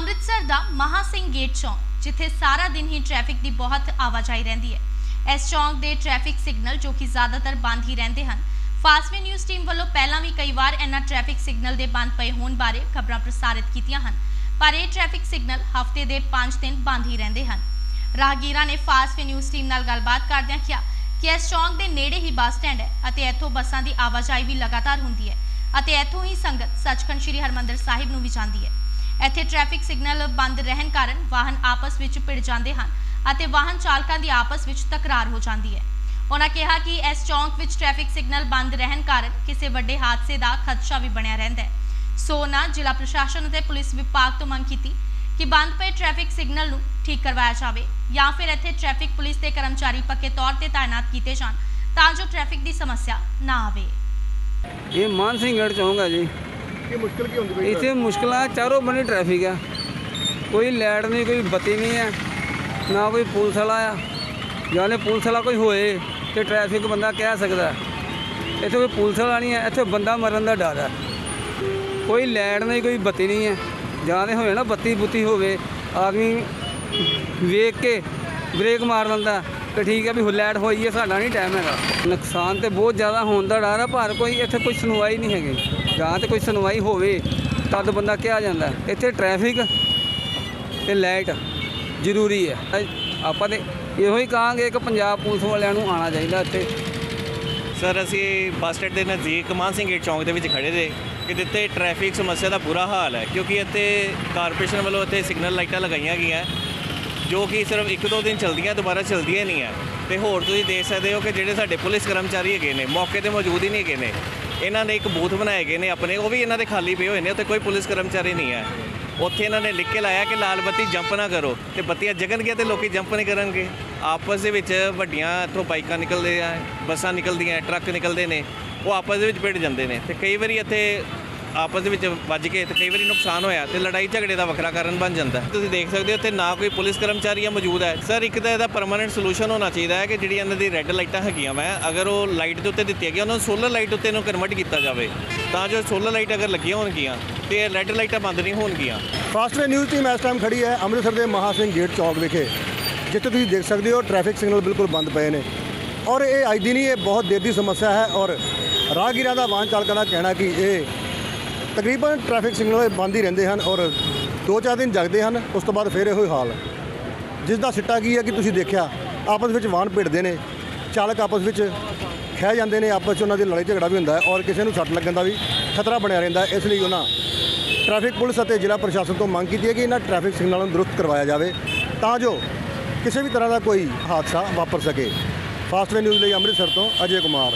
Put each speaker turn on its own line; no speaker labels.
ਅੰਮ੍ਰਿਤਸਰ ਦਾ ਮਹਾ ਸਿੰਘ ਗੇਟ ਚੌਂਕ, ਜਿੱਥੇ ਸਾਰਾ ਦਿਨ ਹੀ ਟ੍ਰੈਫਿਕ ਦੀ ਬਹੁਤ ਆਵਾਜਾਈ ਰਹਿੰਦੀ ਹੈ। ਇਸ ਚੌਂਕ ਦੇ ਟ੍ਰੈਫਿਕ ਸਿਗਨਲ ਜੋ ਕਿ ਜ਼ਿਆਦਾਤਰ ਬੰਦ ਹੀ ਰਹਿੰਦੇ ਹਨ। ਫਾਸਟਵੇ ਨਿਊਜ਼ ਟੀਮ ਵੱਲੋਂ ਪਹਿਲਾਂ ਵੀ ਕਈ ਵਾਰ ਇਹਨਾਂ ਟ੍ਰੈਫਿਕ ਸਿਗਨਲ ਦੇ ਬੰਦ ਪਏ ਹੋਣ ਬਾਰੇ ਖਬਰਾਂ ਪ੍ਰਸਾਰਿਤ ਕੀਤੀਆਂ ਹਨ, ਪਰ ਇਹ ਟ੍ਰੈਫਿਕ ਸਿਗਨਲ ਹਫ਼ਤੇ ਦੇ 5 ਦਿਨ ਬੰਦ ਹੀ ਰਹਿੰਦੇ ਹਨ। ਰਾਹਗੀਰਾਂ ਨੇ ਫਾਸਟਵੇ ਨਿਊਜ਼ ਟੀਮ ਨਾਲ ਗੱਲਬਾਤ ਕਰਦਿਆਂ ਕਿਹਾ ਕਿ ਇਸ ਚੌਂਕ ਦੇ ਨੇੜੇ ਹੀ ਬੱਸ ਸਟੈਂਡ ਹੈ ਅਤੇ ਇੱਥੋਂ ਬੱਸਾਂ ਦੀ ਆਵਾਜਾਈ ਵੀ ਲਗਾਤਾਰ ਹੁੰਦੀ ਹੈ ਅਤੇ ਇੱਥੋਂ ਹੀ ਸੰਗਤ ਸੱਚਖੰਡ ਸ੍ਰੀ ਹਰਮੰਦਰ ਸਾਹਿਬ ਨੂੰ ਵੀ ਜਾਂਦੀ ਹੈ। ਇੱਥੇ ਟ੍ਰੈਫਿਕ ਸਿਗਨਲ ਬੰਦ ਰਹਿਣ ਕਾਰਨ ਵਾਹਨ ਆਪਸ ਵਿੱਚ ਭਿੜ ਜਾਂਦੇ ਹਨ ਅਤੇ ਵਾਹਨ ਚਾਲਕਾਂ ਦੀ ਆਪਸ ਵਿੱਚ ਤਕਰਾਰ ਹੋ ਜਾਂਦੀ ਹੈ। ਉਹਨਾਂ ਕਿਹਾ ਕਿ ਇਸ ਚੌਂਕ ਵਿੱਚ ਟ੍ਰੈਫਿਕ ਸਿਗਨਲ ਬੰਦ ਰਹਿਣ ਕਾਰਨ ਕਿਸੇ ਵੱਡੇ ਹਾਦਸੇ ਦਾ ਖਦਸ਼ਾ ਵੀ ਬਣਿਆ ਰਹਿੰਦਾ ਹੈ। ਸੋ ਉਹਨਾਂ ਜ਼ਿਲ੍ਹਾ ਪ੍ਰਸ਼ਾਸਨ ਅਤੇ ਪੁਲਿਸ ਵਿਭਾਗ ਤੋਂ ਮੰਗ ਕੀਤੀ ਕਿ ਬੰਦ ਪਏ ਟ੍ਰੈਫਿਕ ਸਿਗਨਲ ਨੂੰ ਠੀਕ ਕਰਵਾਇਆ ਜਾਵੇ ਜਾਂ ਫਿਰ ਇੱਥੇ ਟ੍ਰੈਫਿਕ ਪੁਲਿਸ ਦੇ ਕਰਮਚਾਰੀ ਪੱਕੇ ਤੌਰ ਤੇ ਤਾਇਨਾਤ ਕੀਤੇ ਜਾਣ ਤਾਂ ਜੋ ਟ੍ਰੈਫਿਕ ਦੀ ਸਮੱਸਿਆ ਨਾ ਆਵੇ।
ਇਹ ਮਾਨ ਸਿੰਘਗੜ੍ਹ ਚੌਂਕ ਹੈ ਜੀ।
ਕੀ ਮੁਸ਼ਕਲ ਕੀ ਹੁੰਦੀ ਪਈ
ਇੱਥੇ ਮੁਸ਼ਕਲਾਂ ਚਾਰੋਂ ਬੰਨੇ ਟ੍ਰੈਫਿਕ ਆ। ਕੋਈ ਲਾਈਟ ਨਹੀਂ ਕੋਈ ਬੱਤੀ ਨਹੀਂ ਹੈ ਨਾ ਕੋਈ ਪੁਲਿਸ ਵਾਲਾ ਆ। ਜਾਂ ਨੇ ਪੁਲਿਸ ਵਾਲਾ ਕੋਈ ਹੋਏ ਤੇ ਟ੍ਰੈਫਿਕ ਬੰਦਾ ਕਹਿ ਸਕਦਾ। ਇੱਥੇ ਕੋਈ ਪੁਲਿਸ ਵਾਲਾ ਨਹੀਂ ਹੈ ਇੱਥੇ ਬੰਦਾ ਮਰਨ ਦਾ ਡਰ ਹੈ ਕੋਈ ਲਾਈਟ ਨਹੀਂ ਕੋਈ ਬੱਤੀ ਨਹੀਂ ਹੈ ਜਾਂ ਤੇ ਹੋਏ ਨਾ ਬੱਤੀ ਬੁੱਤੀ ਹੋਵੇ ਆਦਮੀ ਵੇਖ ਕੇ ਬ੍ਰੇਕ ਮਾਰ ਲੈਂਦਾ ਤੇ ਠੀਕ ਹੈ ਵੀ ਹੁਣ ਲਾਈਟ ਹੋਈ ਹੈ ਸਾਡਾ ਨਹੀਂ ਟਾਈਮ ਹੈਗਾ। ਨੁਕਸਾਨ ਤੇ ਬਹੁਤ ਜ਼ਿਆਦਾ ਹੋਣ ਦਾ ਡਰ ਹੈ ਪਰ ਕੋਈ ਇੱਥੇ ਕੋਈ ਸੁਣਵਾਈ ਨਹੀਂ ਹੈਗੀ। ਜਾਂ ਤੇ ਕੋਈ ਸੁਣਵਾਈ ਹੋਵੇ, ਤਦ ਬੰਦਾ ਕਿਹਾ ਜਾਂਦਾ ਇੱਥੇ ਟ੍ਰੈਫਿਕ ਤੇ ਲਾਈਟ ਜ਼ਰੂਰੀ ਹੈ। ਆਪਾਂ ਤੇ ਇਹੋ ਹੀ ਕਹਾਂਗੇ ਕਿ ਪੰਜਾਬ ਪੁਲਿਸ ਵਾਲਿਆਂ ਨੂੰ ਆਉਣਾ ਚਾਹੀਦਾ ਇੱਥੇ।
ਸਰ, ਅਸੀਂ ਬੱਸ ਸਟੈਂਡ ਦੇ ਨਜ਼ਦੀਕ ਮਾਨ ਸਿੰਘ ਗੇਟ ਚੌਂਕ ਦੇ ਵਿੱਚ ਖੜੇ ਦੇ ਕਿ ਜਿੱਥੇ ਟ੍ਰੈਫਿਕ ਸਮੱਸਿਆ ਦਾ ਬੁਰਾ ਹਾਲ ਹੈ, ਕਿਉਂਕਿ ਇੱਥੇ ਕਾਰਪੋਰੇਸ਼ਨ ਵੱਲੋਂ ਇੱਥੇ ਸਿਗਨਲ ਲਾਈਟਾਂ ਲਗਾਈਆਂ ਗਈਆਂ, ਜੋ ਕਿ ਸਿਰਫ ਇੱਕ ਦੋ ਦਿਨ ਚਲਦੀਆਂ, ਦੁਬਾਰਾ ਚਲਦੀਆਂ ਨਹੀਂ ਹੈ। ਤੇ ਹੋਰ ਤੁਸੀਂ ਦੇਖ ਸਕਦੇ ਹੋ ਕਿ ਜਿਹੜੇ ਸਾਡੇ ਪੁਲਿਸ ਕਰਮਚਾਰੀ ਹੈਗੇ ਨੇ, ਮੌਕੇ ਤੇ ਮੌਜੂਦ ਹੀ ਨਹੀਂ ਹੈਗੇ ਨੇ। ਇਹਨਾਂ ਨੇ ਇੱਕ ਬੂਥ ਬਣਾਏ ਗਏ ਨੇ ਆਪਣੇ, ਉਹ ਵੀ ਇਹਨਾਂ ਦੇ ਖਾਲੀ ਪਏ ਹੋਏ ਨੇ, ਉੱਥੇ ਕੋਈ ਪੁਲਿਸ ਕਰਮਚਾਰੀ ਨਹੀਂ ਹੈ। ਉੱਥੇ ਇਹਨਾਂ ਨੇ ਲਿਖ ਕੇ ਲਾਇਆ ਕਿ ਲਾਲ ਬੱਤੀ ਜੰਪ ਨਾ ਕਰੋ ਤੇ ਬੱਤੀਆਂ ਜਗਣਗੀਆਂ ਤੇ ਲੋਕੀ ਜੰਪ ਨਹੀਂ ਕਰਨਗੇ। ਆਪਸ ਦੇ ਵਿੱਚ ਵੱਡੀਆਂ ਇੱਥੋਂ ਬਾਈਕਾਂ ਨਿਕਲਦੇ ਆ ਬੱਸਾਂ ਨਿਕਲਦੀਆਂ, ਟਰੱਕ ਨਿਕਲਦੇ ਨੇ, ਉਹ ਆਪਸ ਦੇ ਵਿੱਚ ਭਿੜ ਜਾਂਦੇ ਨੇ। ਤੇ ਕਈ ਵਾਰੀ ਇੱਥੇ ਆਪਸ ਦੇ ਵਿੱਚ ਵੱਜ ਕੇ ਤੇ ਕਈ ਵਾਰੀ ਨੁਕਸਾਨ ਹੋਇਆ ਤੇ ਲੜਾਈ ਝਗੜੇ ਦਾ ਵੱਖਰਾ ਕਾਰਨ ਬਣ ਜਾਂਦਾ ਤੁਸੀਂ ਦੇਖ ਸਕਦੇ ਹੋ ਇੱਥੇ ਨਾ ਕੋਈ ਪੁਲਿਸ ਕਰਮਚਾਰੀ ਆ ਮੌਜੂਦ ਹੈ। ਸਰ, ਇੱਕ ਤਾਂ ਇਹਦਾ ਪਰਮਾਨੈਂਟ ਸੋਲੂਸ਼ਨ ਹੋਣਾ ਚਾਹੀਦਾ ਹੈ ਕਿ ਜਿਹੜੀ ਇਹਨਾਂ ਦੀ ਰੈੱਡ ਲਾਈਟਾਂ ਹੈਗੀਆਂ ਵਾ, ਅਗਰ ਉਹ ਲਾਈਟ ਦੇ ਉੱਤੇ ਦਿੱਤੀਆਂ ਗਈਆਂ, ਉਹਨਾਂ ਨੂੰ ਸੋਲਰ ਲਾਈਟ ਉੱਤੇ ਇਹਨੂੰ ਕਨਵਰਟ ਕੀਤਾ ਜਾਵੇ, ਤਾਂ ਜੋ ਸੋਲਰ ਲਾਈਟ ਅਗਰ ਲੱਗੀਆਂ ਹੋਣਗੀਆਂ ਤੇ ਇਹ ਰੈੱਡ ਲਾਈਟਾਂ ਬੰਦ ਨਹੀਂ ਹੋਣਗੀਆਂ।
ਫਾਸਟਵੇ ਨਿਊਜ਼ ਟੀਮ ਇਸ ਟਾਈਮ ਖੜੀ ਹੈ ਅੰਮ੍ਰਿਤਸਰ ਦੇ ਮਹਾ ਸਿੰਘ ਗੇਟ ਚੌਕ ਵਿਖੇ, ਜਿੱਥੇ ਤੁਸੀਂ ਦੇਖ ਸਕਦੇ ਹੋ ਟ੍ਰੈਫਿਕ ਸਿਗਨਲ ਬਿਲਕੁਲ ਬੰਦ ਪਏ ਨੇ। ਔਰ ਇਹ ਅੱਜ ਦੀ ਨਹੀਂ, ਇਹ ਬਹੁਤ ਦੇਰ ਦੀ ਸਮੱਸਿਆ ਹੈ ਔਰ ਰਾਹਗੀਰਾਂ ਦਾ ਵਾਹਨ ਚਾਲਕਾਂ ਦਾ ਕਹਿਣਾ ਕਿ ਇਹ ਤਕਰੀਬਨ ਟ੍ਰੈਫਿਕ ਸਿਗਨਲ ਬੰਦ ਹੀ ਰਹਿੰਦੇ ਹਨ ਔਰ ਦੋ ਚਾਰ ਦਿਨ ਜਗਦੇ ਹਨ, ਉਸ ਤੋਂ ਬਾਅਦ ਫਿਰ ਇਹੋ ਹੀ ਹਾਲ ਜਿਸ ਦਾ ਸਿੱਟਾ ਕੀ ਹੈ ਕਿ ਤੁਸੀਂ ਦੇਖਿਆ, ਆਪਸ ਵਿੱਚ ਵਾਹਨ ਭਿੜਦੇ ਨੇ, ਚਾਲਕ ਆਪਸ ਵਿੱਚ ਖਹਿ ਜਾਂਦੇ ਨੇ, ਆਪਸ ਵਿੱਚ ਉਹਨਾਂ ਦੀ ਲੜਾਈ ਝਗੜਾ ਵੀ ਹੁੰਦਾ ਹੈ ਔਰ ਕਿਸੇ ਨੂੰ ਸੱਟ ਲੱਗਣ ਦਾ ਵੀ ਖਤਰਾ ਬਣਿਆ ਰਹਿੰਦਾ ਇਸ ਲਈ ਉਹਨਾਂ ਟ੍ਰੈਫਿਕ ਪੁਲਿਸ ਅਤੇ ਜ਼ਿਲ੍ਹਾ ਪ੍ਰਸ਼ਾਸਨ ਤੋਂ ਮੰਗ ਕੀਤੀ ਹੈ ਕਿ ਇਹਨਾਂ ਟ੍ਰੈਫਿਕ ਸਿਗਨਲਾਂ ਨੂੰ ਦਰੁਸਤ ਕਰਵਾਇਆ ਜਾਵੇ ਤਾਂ ਜੋ ਕਿਸੇ ਵੀ ਤਰ੍ਹਾਂ ਦਾ ਕੋਈ ਹਾਦਸਾ ਵਾਪਰ ਸਕੇ। ਫਾਸਟਵੇ ਨਿਊਜ਼ ਲਈ ਅੰਮ੍ਰਿਤਸਰ ਤੋਂ ਅਜੇ ਕੁਮਾਰ।